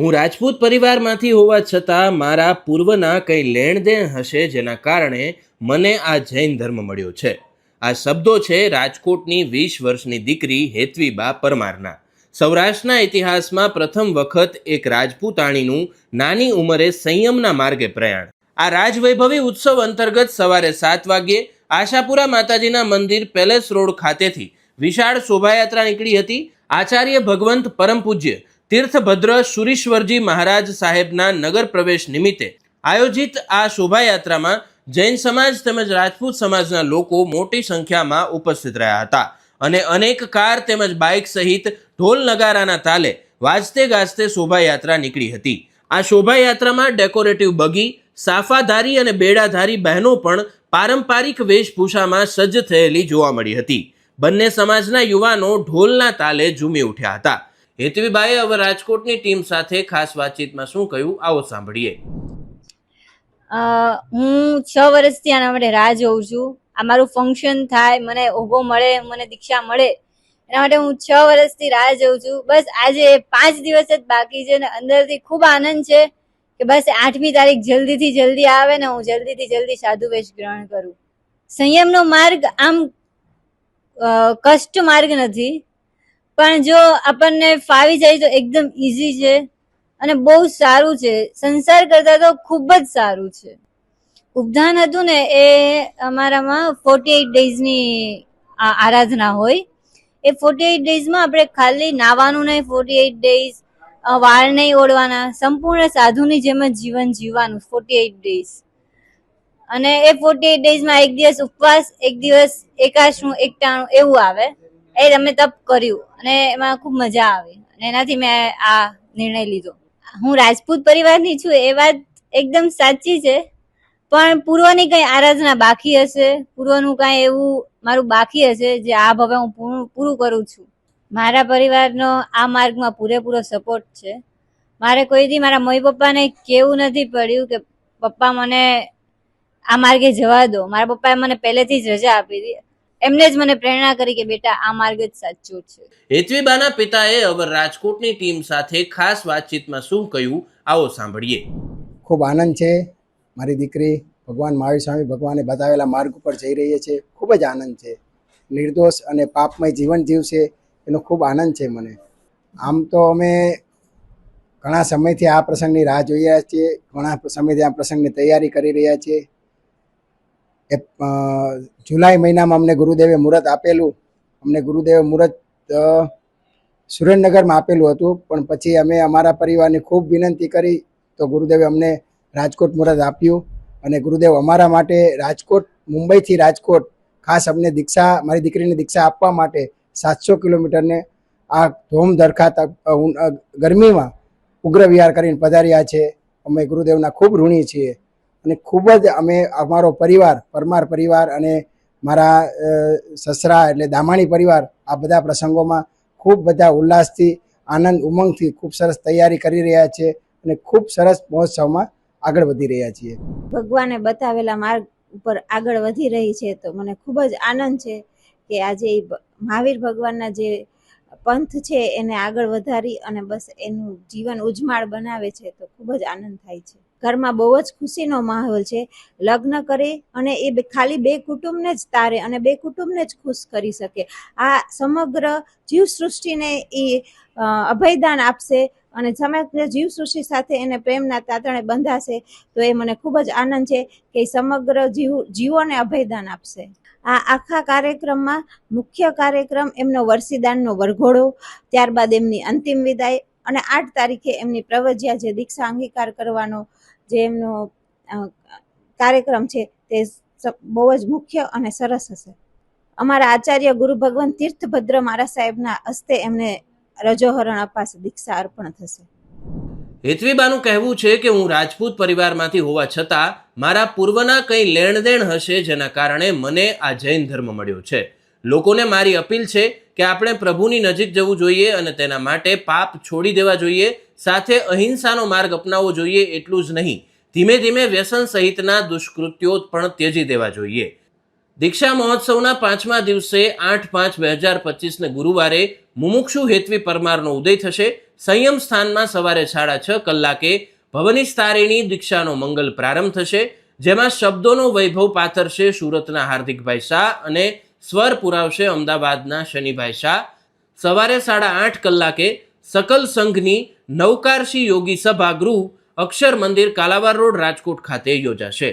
હું રાજપૂત પરિવારમાંથી હોવા છતાં મારા પૂર્વના કંઈ લેણદેણ હશે જેના કારણે મને આ જૈન ધર્મ મળ્યો છે. આ શબ્દો છે રાજકોટની વીસ વર્ષની દીકરી હેતવીબા પરમારના. સૌરાષ્ટ્રના ઇતિહાસમાં પ્રથમ વખત એક રાજપૂતાણીનું નાની ઉંમરે સંયમના માર્ગે પ્રયાણ. આ રાજવૈભવી ઉત્સવ અંતર્ગત સવારે સાત વાગ્યે આશાપુરા માતાજીના મંદિર પેલેસ રોડ ખાતેથી વિશાળ શોભાયાત્રા નીકળી હતી. આચાર્ય ભગવંત પરમ પૂજ્ય તીર્થભદ્ર સુરીશ્વરજી મહારાજ સાહેબના નગર પ્રવેશ નિમિત્તે આયોજિત આ શોભાયાત્રામાં જૈન સમાજ તેમજ રાજપૂત સમાજના લોકો મોટી સંખ્યામાં ઉપસ્થિત રહ્યા હતા અને અનેક કાર તેમજ બાઇક સહિત ઢોલ નગારાના તાલે વાજતે ગાજતે શોભાયાત્રા નીકળી હતી. આ શોભાયાત્રામાં ડેકોરેટિવ બગી, સાફાધારી અને બેડાધારી બહેનો પણ પારંપરિક વેશભૂષામાં સજ્જ થયેલી જોવા મળી હતી. બંને સમાજના યુવાનો ઢોલના તાલે ઝૂમી ઉઠ્યા હતા. હેતવીબાએ હવે રાજકોટની ટીમ સાથે ખાસ વાતચીતમાં શું કહ્યું, આવો સાંભળીએ. હું છ વર્ષથી આના માટે રાહ જોઉં છું. આ મારું ફંક્શન થાય, મને ઊભો મળે, મને દીક્ષા મળે. એના માટે હું છ વર્ષથી રાહ જોઉં છું. બસ આજે પાંચ દિવસ જ બાકી છે ને અંદરથી ખૂબ આનંદ છે કે બસ આઠમી તારીખ જલ્દીથી જલ્દી આવે ને હું જલ્દીથી જલ્દી સાધુ વેશ ગ્રહણ કરું. સંયમનો માર્ગ આમ કષ્ટ માર્ગ નથી. પણ જો આપણને ફાવી જાય તો એકદમ ઇઝી છે અને બહુ સારું છે. સંસાર કરતા તો ખૂબ જ સારું છે. ઉપધાન હતું ને એ અમારામાં ફોર્ટી એઇટ ડેઝની આરાધના હોય. એ ફોર્ટી એઇટ ડેઝમાં આપણે ખાલી નાવાનું નહીં ફોર્ટી એઇટ ડેઝ વાળ નહીં ઓળવાના, સંપૂર્ણ સાધુની જેમ જ જીવન જીવવાનું ફોર્ટી એઇટ ડેઝ અને એ ફોર્ટી એઇટ ડેઝમાં એક દિવસ ઉપવાસ, એક દિવસ એકાશનું, એકટાણું એવું આવે. એ અમે તપ કર્યું અને એમાં ખૂબ મજા આવી. અને એનાથી મેં આ નિર્ણય લીધો. હું રાજપૂત પરિવારની છું, એ વાત એકદમ સાચી છે. પણ પૂર્વની કંઈ આરાધના બાકી હશે? પૂર્વનું કાંઈ એવું મારું બાકી હશે જે આ ભાવે હું પૂરું પૂરું કરું છું? મારા પરિવારનો આ માર્ગમાં પૂરેપૂરો સપોર્ટ છે. મારે કોઈથી મારા મમ્મી પપ્પાને કેવું નથી પડ્યું કે પપ્પા મને આ માર્ગે જવા દો. મારા પપ્પાએ મને પહેલેથી જ રજા આપી હતી. એમને જ મને પ્રેરણા કરી કે બેટા આ માર્ગ જ સાચો છે. હેતવીબાના પિતાએ હવે રાજકોટની ટીમ સાથે ખાસ વાતચીતમાં શું કહ્યું આવો સાંભળીએ. ખૂબ આનંદ છે. મારી દીકરી ભગવાન મહાવીર સ્વામી ભગવાને બતાવેલા માર્ગ ઉપર જઈ રહી છે. ખૂબ જ આનંદ છે. નિર્દોષ અને પાપમય જીવન જીવશે એનો ખૂબ આનંદ છે મને. આમ તો અમે ઘણા સમયથી આ પ્રસંગની રાહ જોઈ રહ્યા છીએ. ઘણા સમયથી આ પ્રસંગની તૈયારી કરી રહ્યા છીએ. એ જુલાઈ મહિનામાં અમને ગુરુદેવે મુહૂર્ત આપેલું. અમને ગુરુદેવે મુહૂર્ત સુરેન્દ્રનગરમાં આપેલું હતું. પણ પછી અમે અમારા પરિવારની ખૂબ વિનંતી કરી તો ગુરુદેવે અમને રાજકોટ મુહૂર્ત આપ્યું. અને ગુરુદેવ અમારા માટે રાજકોટ, મુંબઈથી રાજકોટ ખાસ અમને દીક્ષા, મારી દીકરીને દીક્ષા આપવા માટે સાતસો કિલોમીટરને આ ધોમ ધરખાતા ગરમીમાં ઉગ્ર વિહાર કરીને પધાર્યા છે. અમે ગુરુદેવના ખૂબ ઋણી છીએ. અને ખૂબ જ અમે, અમારો પરિવાર, પરમાર પરિવાર અને મારા સસરા એટલે દામાણી પરિવાર આ બધા પ્રસંગોમાં ખૂબ બધા ઉલ્લાસથી, આનંદ, ઉમંગથી ખૂબ સરસ તૈયારી કરી રહ્યા છે અને ખૂબ સરસ મહોત્સવમાં આગળ વધી રહ્યા છીએ. ભગવાને બતાવેલા માર્ગ ઉપર આગળ વધી રહી છે તો મને ખૂબ જ આનંદ છે કે આજે મહાવીર ભગવાનના જે પંથ છે એને આગળ વધારી અને બસ એનું જીવન ઉજમાળ બનાવે છે તો ખૂબ જ આનંદ થાય છે. ઘરમાં બહુ જ ખુશીનો માહોલ છે. લગ્ન કરે અને એ ખાલી બે કુટુંબને જ તારે અને બે કુટુંબને જ ખુશ કરી શકે. આ સમગ્ર જીવસૃષ્ટિને એ અભયદાન આપશે અને સમગ્ર જીવસૃષ્ટિ સાથે એને પ્રેમના તાતણે બંધાશે તો એ મને ખૂબ જ આનંદ છે કે સમગ્ર જીવ, જીવોને અભયદાન આપશે. આ આખા કાર્યક્રમમાં મુખ્ય કાર્યક્રમ એમનો વર્ષીદાનનો વરઘોડો, ત્યારબાદ એમની અંતિમ વિદાય અને આઠ તારીખે એમની પ્રવજ્યા જે દીક્ષા અંગીકાર કરવાનો જે એમનો કાર્યક્રમ છે તે બહુ જ મુખ્ય અને સરસ હશે. અમારા આચાર્ય ગુરુ ભગવાન તીર્થભદ્ર મારા સાહેબના હસ્તે એમને રજોહરણ અપાશે, દીક્ષા અર્પણ થશે. હેતવીબાનું કહેવું છે કે હું રાજપૂત પરિવારમાંથી હોવા છતાં મારા પૂર્વના કંઈ લેણદેણ હશે જેના કારણે મને આ જૈન ધર્મ મળ્યો છે. લોકોને મારી અપીલ છે કે આપણે પ્રભુની નજીક જવું જોઈએ અને તેના માટે પાપ છોડી દેવા જોઈએ સાથે અહિંસાનો માર્ગ અપનાવવો જોઈએ એટલું જ નહીં. ધીમે ધીમે વ્યસન સહિતના દુષ્કૃત્યો પણ ત્યજી દેવા જોઈએ. દીક્ષા મહોત્સવના પાંચમા દિવસે આઠ પાંચ બે હજાર પચીસને ગુરુવારે મુમુક્ષુ હેતવી પરમારનો ઉદય થશે. સંયમ સ્થાનમાં સવારે સાડા છ કલાકે ભવનિસ્તારિણી દીક્ષાનો મંગલ પ્રારંભ થશે, જેમાં શબ્દોનો વૈભવ પાથરશે સુરતના હાર્દિકભાઈ શાહ અને સ્વર પુરાવશે અમદાવાદના શનિભાઈ શાહ. સવારે સાડા આઠ કલાકે સકલ સંઘની નવકારશી યોગી સભા ગૃહ અક્ષર મંદિર કાલાવાર રોડ રાજકોટ ખાતે યોજાશે.